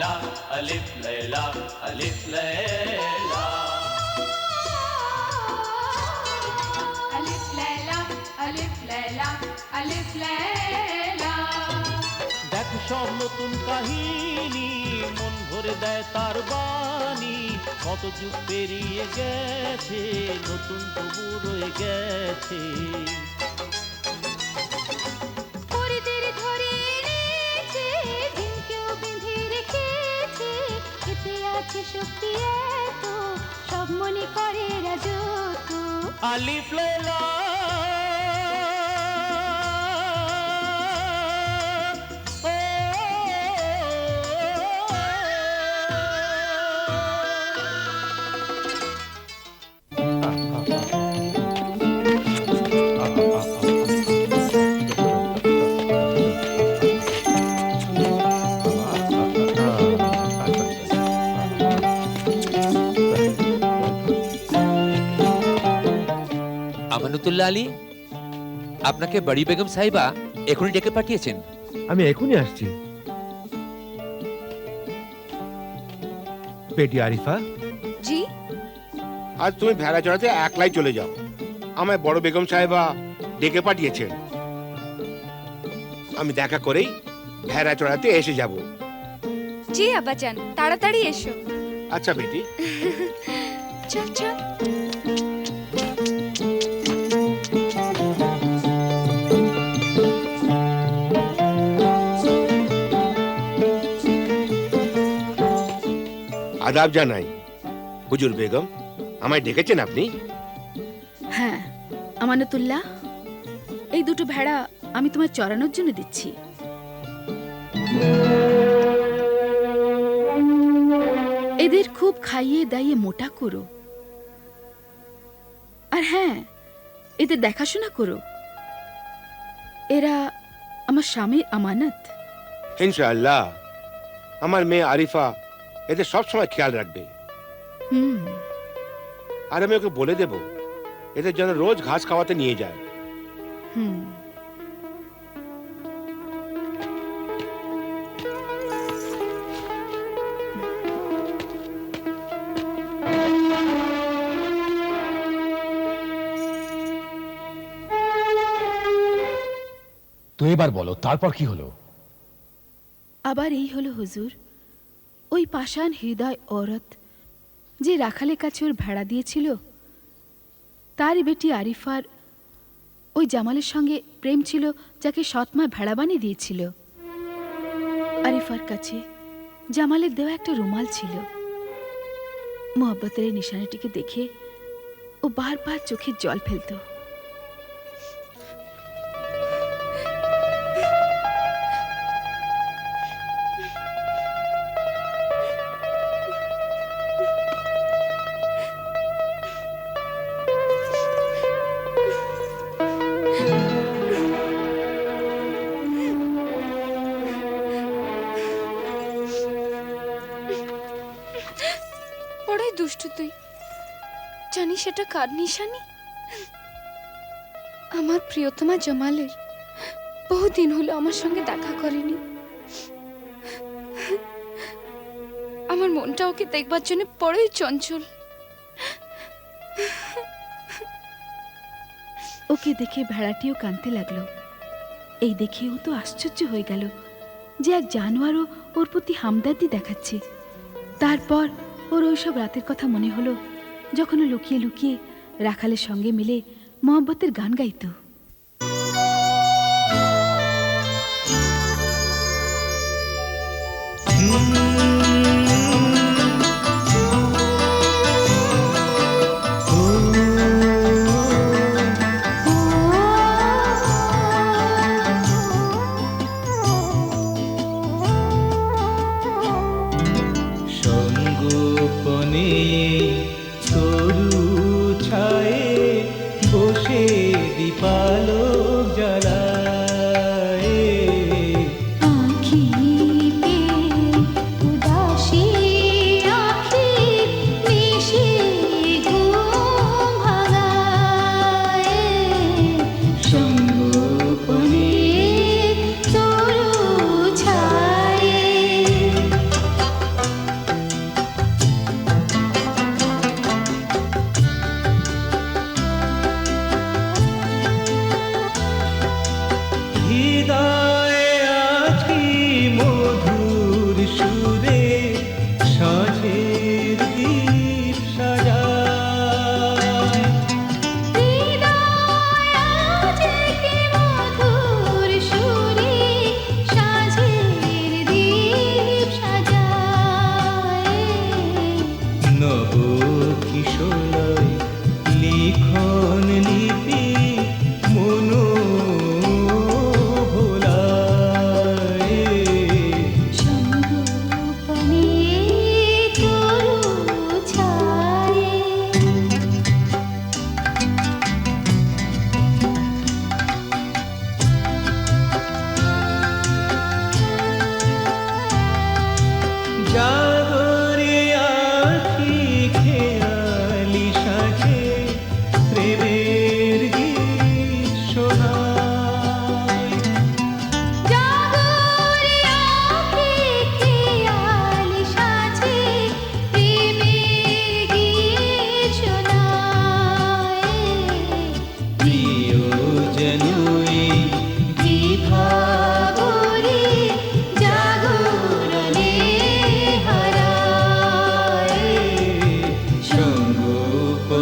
লাইলা আলিফ লাইলা আলিফ লাইলা আলিফ লাইলা আলিফ লাইলা আলিফ লাইলা দেখ সব নতুন কাহিনী মন ভরে দেয় তার বাণী। কত যুগ পেরিয়ে গেছে নতুন তবু রয়ে গেছে। শক্তি এত সব মনে করে রাজত্ব আলিফ লাইলা। আমানুতুল্লাহ আলী আপনাকে বড়ি বেগম সাহিবা এখনই ডেকে পাঠিয়েছেন। আমি এখনই আসছি। বেটি আরিফা। জি? আজ তুমি ভেড়া চড়াতে একলাই চলে যাও। আমায় বড় বেগম সাহেবা ডেকে পাঠিয়েছেন। আমি দেখা করেই ভেড়া চড়াতে এসে যাব। জি আব্বাজান তাড়াতাড়ি এসো। আচ্ছা বেটি চল চল। আদাব জানাই। হুজুর বেগম আমায় ডেকেছেন আপনি? হ্যাঁ আমানতুল্লাহ। এই দুটো ভেড়া আমি তোমার চড়ানোর জন্য দিচ্ছি। এদের খুব খাইয়ে দাইয়ে মোটা করো। আর হ্যাঁ এদের দেখাশোনা করো। এরা আমার স্বামীর আমানত। ইনশাআল্লাহ। আমার মেয়ে আরিফা এদের সব সময় খেয়াল রাখবে। হুম। আর আমি ওকে বলে দেব এদের যেন রোজ ঘাস খাওয়াতে নিয়ে যায়। হুম। তো এবার বলো তারপর কি হলো? আবার এই হলো হুজুর। ওই পাষাণ হৃদয় অরত যে রাখালের কাছে ওর ভেড়া দিয়েছিল। তারই বেটি আরিফার ওই জামালের সঙ্গে প্রেম ছিল যাকে সৎমা ভেড়া বানিয়ে দিয়েছিল। আরিফার কাছে জামালের দেওয়া একটা রুমাল ছিল। মোহব্বতের নিশানাটিকে দেখে ও বারবার চোখে জল ফেলতো। কার নিশানি? আমার প্রিয়তমা জামালের বহুদিন হলো আমার সঙ্গে দেখা করেনি। আমার মনটা ওকে দেখবার জন্য বড়ই চঞ্চল। ওকে দেখে ভেড়াটিও কাঁদতে লাগল। এই দেখে ও তো আশ্চর্য হয়ে গেল যে এক জানোয়ারও ওর প্রতি হামদার্দি দেখাচ্ছে। তারপর ওর ওইসব রাতের কথা মনে হলো যখন লুকিয়ে লুকিয়ে রাখালের সঙ্গে মিলে মহব্বতের গান গাইতো।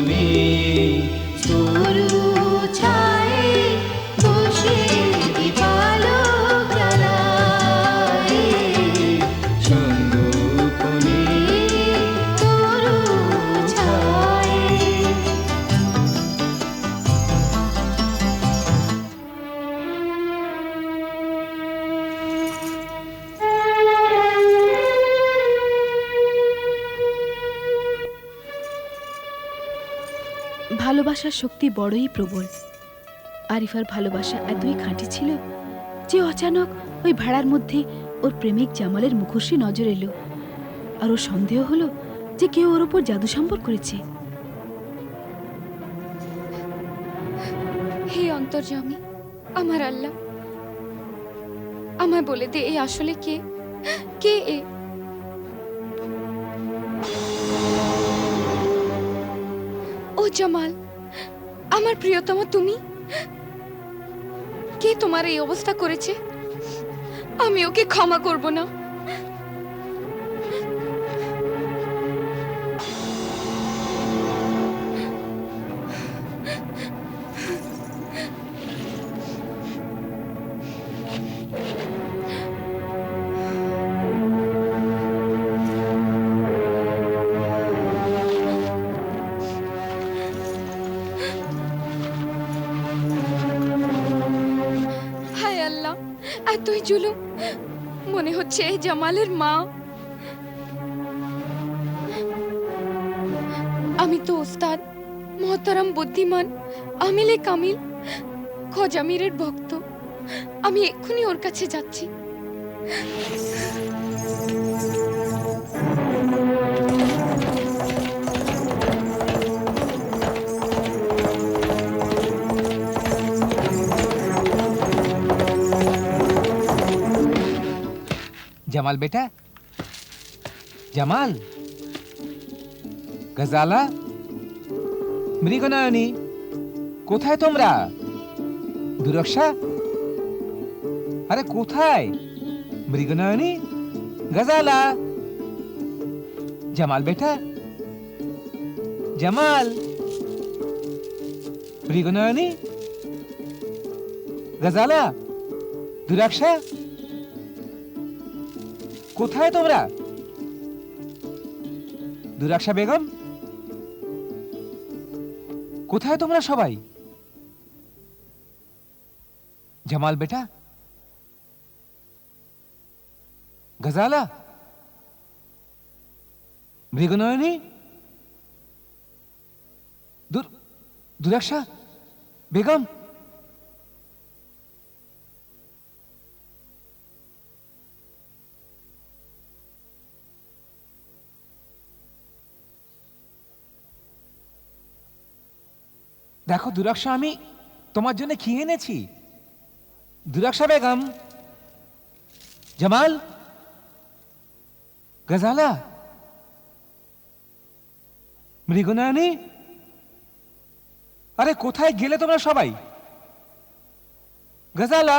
মুনি শক্তি বড়ই প্রবল। আরিফার ভালোবাসা এতই খাঁটি ছিল যে অচানক ওই ভাড়ার মধ্যে ওর প্রেমিক জামালের মুখোশী নজর এলো আর ওর সন্দেহ হলো যে কেউ ওর ওপর জাদু সম্পর করেছে। হে অন্তর্যামী আমার আল্লাহ, আমায় বলে দে এ আসলে কে? কে এ? ও জামাল আমার প্রিয়তম তুমি? কে তোমার এই অবস্থা করেছে? আমি ওকে ক্ষমা করব না। জুলুম মনে হচ্ছে জামালের মা। আমি তো ওস্তাদ, মহতারাম বুদ্ধিমান, আমিলে কামিল, খজামিরের ভক্ত। আমি এক্ষুনি ওর কাছে যাচ্ছি। জামাল বেটা। জামাল। গজালা। মৃগনয়নী, কোথায় তোমরা? দুরক্ষা? আরে কোথায়? মৃগনয়নী, গজালা। জামাল বেটা। জামাল। মৃগনয়নী, গজালা। দুরাক্ষা? কোথায় তোমরা? দুরাক্ষা বেগম? কোথায় তোমরা সবাই? জামাল বেটা? গজালা? মৃগনয়নী? দুর দুরাক্ষা বেগম? দেখো দুরাক্ষা আমি তোমার জন্য খেয়ে এনেছি? দুরাক্ষা বেগম, জামাল, গজালা মৃগনয়নী আরে কোথায় গেলে তোমরা সবাই? গজালা,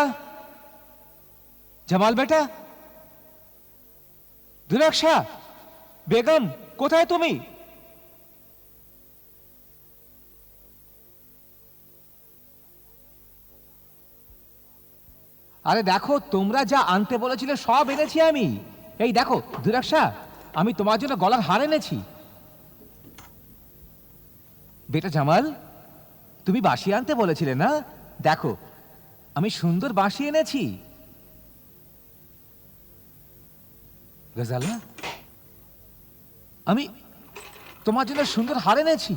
জামাল বেটা, দুরাক্ষা বেগম, কোথায় তুমি? আরে দেখো, তোমরা যা আনতে বলেছিলে সব এনেছি আমি। এই দেখো দুরাক্ষা আমি তোমার জন্য গলার হার এনেছি। বেটা জামাল, তুমি বাঁশি আনতে বলেছিলে না? দেখো, আমি সুন্দর বাঁশি এনেছি। গজালা, আমি তোমার জন্য সুন্দর হার এনেছি।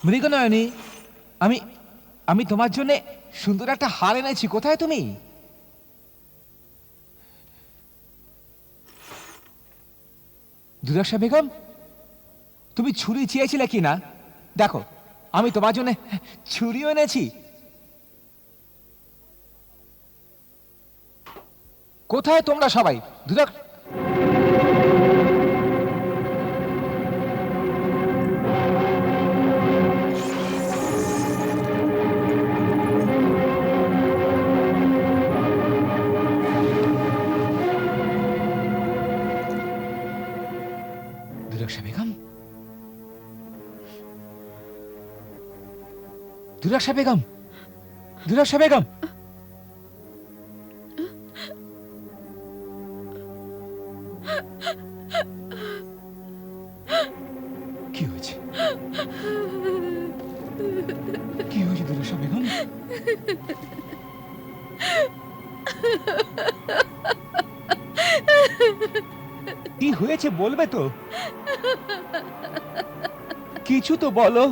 মৃগনয়নী, আমি আমি তোমার জন্য সুন্দর একটা হার এনেছি। কোথায় তুমি? দুরাশা বেগম, তুমি ছুরি চেয়েছিলে কি না দেখো, আমি তোমার জন্য ছুরিও এনেছি। কোথায় তোমরা সবাই? দুরাক দুরাক্ষা বেগম! দুরাক্ষা বেগম! কি হয়েছে? কি হয়েছে দুরাক্ষা বেগম? কি হয়েছে বলবে তো? কিছু তো বলো।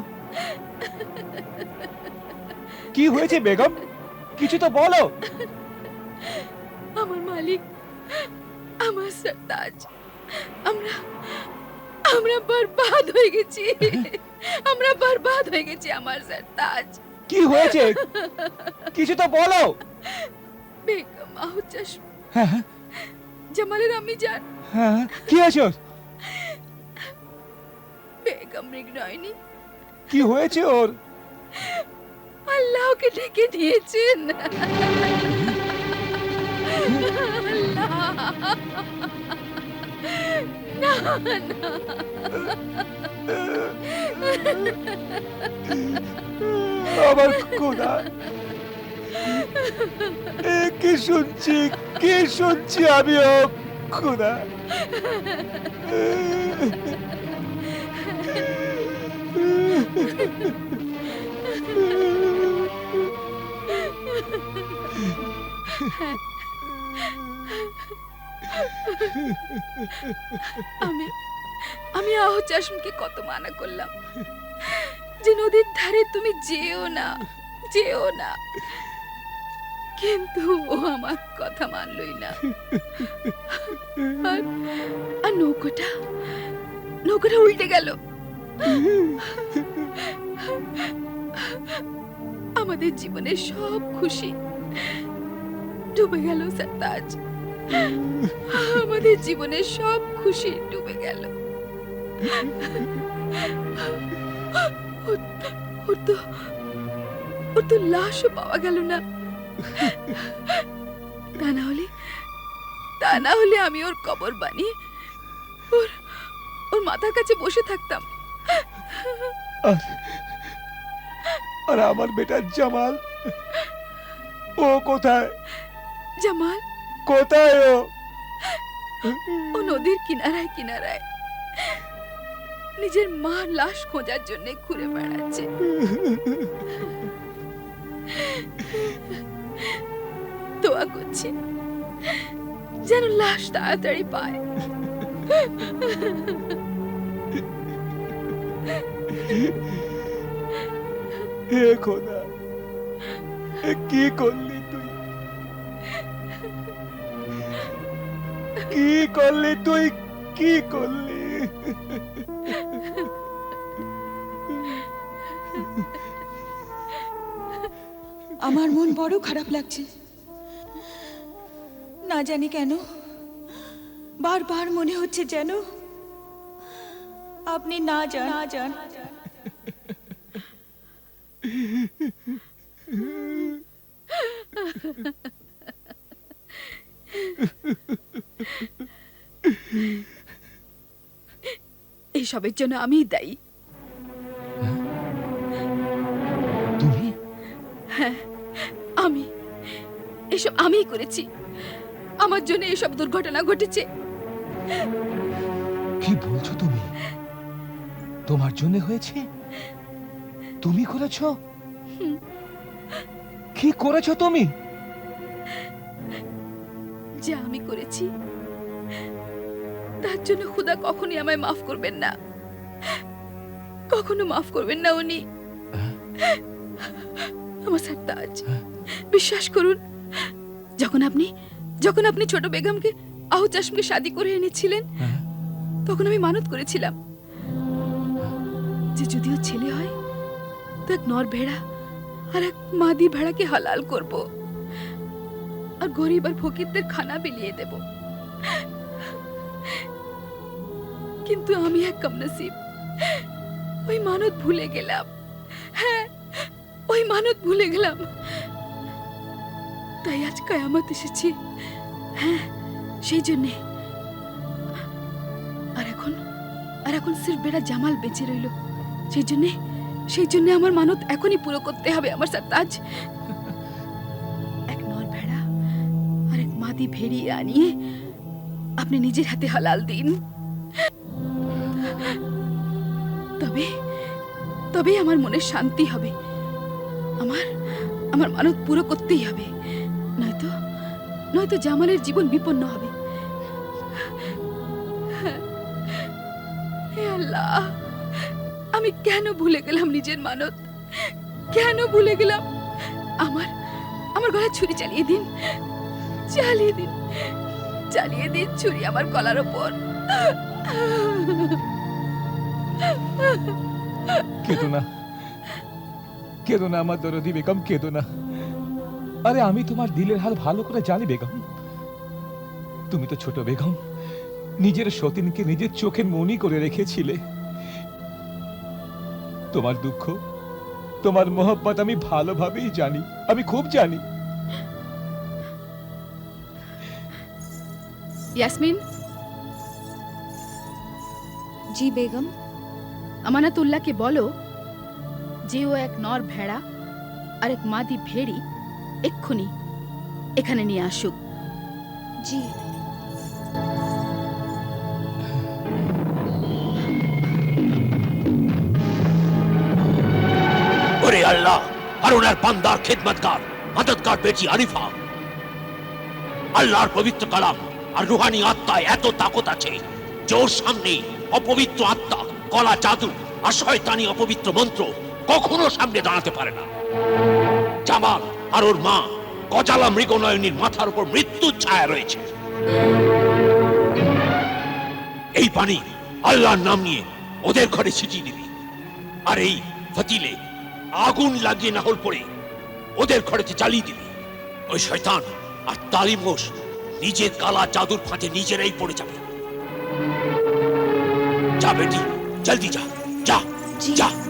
কি হয়েছে বেগম? কিছু তো বলো। আমার মালিক আমার সরতাজ আমরা আমরা বরবাদ হয়ে গেছি। আমরা বরবাদ হয়ে গেছি আমার সরতাজ কি হয়েছে? কিছু তো বলো। বেগম আহুচাস হ্যাঁ হ্যাঁ, জামালের আমি যান হ্যাঁ কি হয়েছে? ওর? বেগম মৃগনয়নি কি হয়েছে ওর? আল্লাহকে ডেকে দিয়েছেন। আমার খোদা। কি শুনছি কি শুনছি আমি ও খোদা। আমি আমি আহ চাশমকে কত মানা করলাম। যে নদীর ধারে তুমি যেও না যেও না। কিন্তু ও আমার কথা মানলই না। আর নৌকোটা নৌকোটা উল্টে গেল। আমাদের জীবনের সব খুশি। ডুবে গেল সত্তাজ আমাদের জীবনের সব খুশি ডুবে গেল। ওর- ওর তো ওর তো লাশও পাওয়া গেল না। তা না হলে তা না হলে আমি ওর কবর বানিয়ে ওর ওর মাথার কাছে বসে থাকতাম। আর আমার বেটার জামাল? ও কোথায়? জামাল? কোথায় ও? ও নদীর কিনারায় কিনারায়। নিজের মার লাশ খোঁজার জন্য ঘুরে বেড়াচ্ছে। দোয়া করছি যেন লাশ তাড়াতাড়ি পায়। হে খোদা কি করলি? কি করলি তুই কি করলি? আমার মন বড় খারাপ লাগছে। না জানি কেন বারবার মনে হচ্ছে যেন আপনি না যান। না যান। এইসবের জন্য আমিই দায়ী। তুমি? হ্যাঁ আমি। এসব আমিই করেছি। আমার জন্য এসব দুর্ঘটনা ঘটেছে। কি বলছো তুমি? তোমার জন্য হয়েছে? তুমি করেছ? কি করেছ তুমি? জন্য খুদা কখনই আমায় মাফ করবেন না। কখনো মাফ করবেন না উনি। আমার সারতাজ বিশ্বাস করুন, যখন আপনি যখন আপনি ছোট বেগমকে, আহু চাশমকে শাদি করে এনেছিলেন, তখন আমি মানত করেছিলাম। যে যদিও ছেলে হয়, তো এক নর ভেড়া আর এক মাদি ভেড়াকে হালাল করব। আর গরিব আর ফকিরদের খানা বিলিয়ে দেব। কিন্তু আমি এক কমনসিব ওই মানত ভুলে গেলাম। হ্যাঁ ওই মানত ভুলে গেলাম। তাই আজ কয়ামত এসেছি। হ্যাঁ সেই জন্যে। আর এখন আর এখন সির্ফ বেড়া জামাল বেঁচে রইল। সেই জন্যে, সেই জন্য আমার মানত এখনই পুরো করতে হবে আমার সাথে এক নর ভেড়া আর এক মাদি ভেড়ি আনিয়ে আপনি নিজের হাতে হালাল দিন। তবে, তবেই আমার মনে শান্তি হবে। আমার আমার মানত পুরো করতেই হবে। নয়তো নয়তো জামালের জীবন বিপন্ন হবে। হে আল্লাহ, আমি কেন ভুলে গেলাম নিজের মানত? কেন ভুলে গেলাম? আমার আমার গলায় ছুরি চালিয়ে দিন। চালিয়ে দিন। চালিয়ে দিন ছুরি আমার গলার ওপর। কেঁদো না। কেঁদো না আমার দরদি বেগম কেঁদো না। আরে আমি তোমার দিলের হাল ভালো করে জানি বেগম। তুমি তো ছোট বেগম নিজের সতীনকে নিজের চোখের মনি করে রেখেছিলে। তোমার দুঃখ তোমার মোহব্বত আমি ভালোভাবেই জানি আমি খুব জানি। ইয়াসমিন? জি বেগম। আমানাতুল্লাহকে বলো যে ও এক নর ভেড়া আর এক মাদি ভেড়ি এক্ষুনি এখানে নিয়ে আসুক। জি। ওরে আল্লাহ আর ওনার বান্দার খেদমতগার মদতগার বেটি আরিফা। আল্লাহর পবিত্র কালাম আর রুহানি আত্মায় এত তাকত আছে যে ওর সামনে অপবিত্র আত্মা কলা, জাদু আর শয়তানি অপবিত্র মন্ত্র কখনো সামনে দাঁড়াতে পারে না। জামাল আর ওর মা গজালা মৃগনয়নীর মাথার উপর মৃত্যুর ছায়া রয়েছে। এই পানি আল্লাহর নাম নিয়ে ওদের ঘরে ছিটিয়ে দিবি। আর এই ফতিলে আগুন লাগিয়ে নাহল পড়ে ওদের ঘরেতে চালিয়ে দিবি। ওই শয়তান আর তালিম ঘোষ নিজের কালা জাদুর ফাঁদে নিজেরাই পড়ে যাবে। যা বেটি জলদি যা যা যা আসুন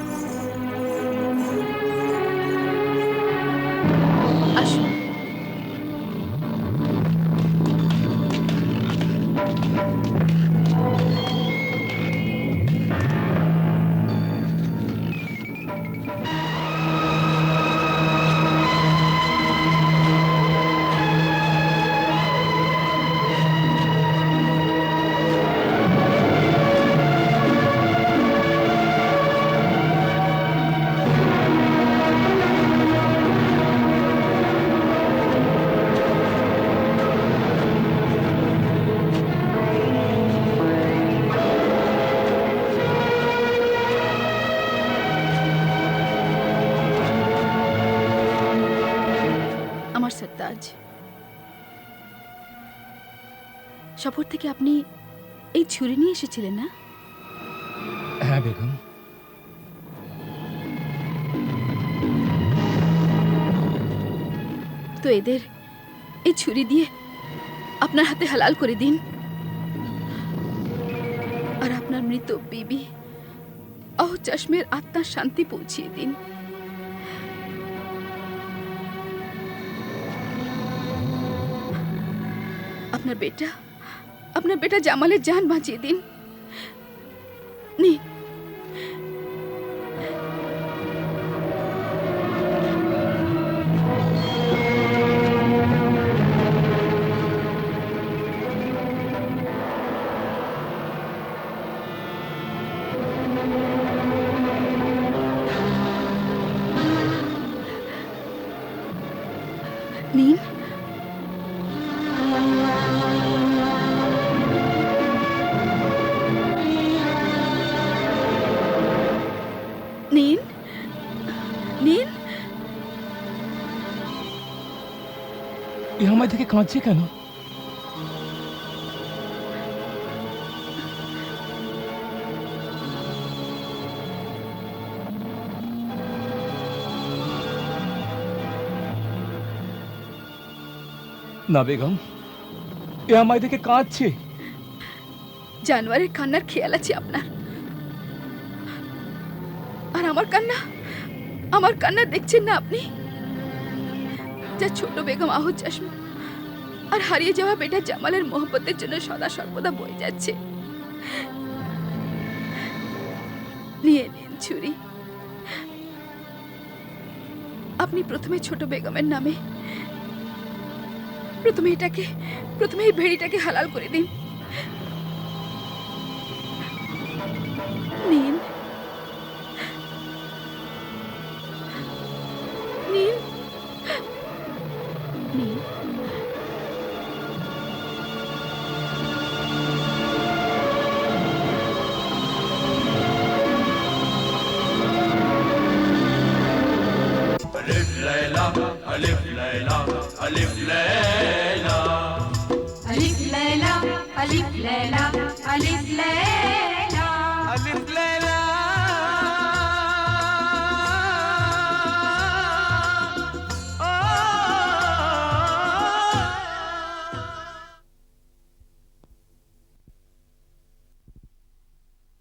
সত্তাজ সফর থেকে আপনি এই ছুরি নিয়ে এসেছিলেন না? হ্যাঁ বেগম। তো এদের এই ছুরি দিয়ে আপনার হাতে হালাল করে দিন। আর আপনার মৃত বিবি অহ চশমের আত্মার শান্তি পৌঁছিয়ে দিন। আপনার বেটা আপনার বেটা জামালের জান বাঁচিয়ে দিন নিন নিন আমার থেকে কাঁদছে কেন? না, বেগম, এ আমায় দেখে কাঁদছে। জানোয়ারের কান্নার খেয়াল আছে আপনার। আর আমার কান্না আমার কান্না দেখছেন না আপনি? যা ছোট বেগম আহ চশমা। আর হারিয়ে যাওয়া বেটা জামালের মোহব্বতের জন্য সদা সর্বদা বয়ে যাচ্ছে। নিয়ে নিন ছুরি। আপনি প্রথমে ছোট বেগমের নামে প্রথমে এটাকে, প্রথমে এই ভেড়িটাকে হালাল করে দিন।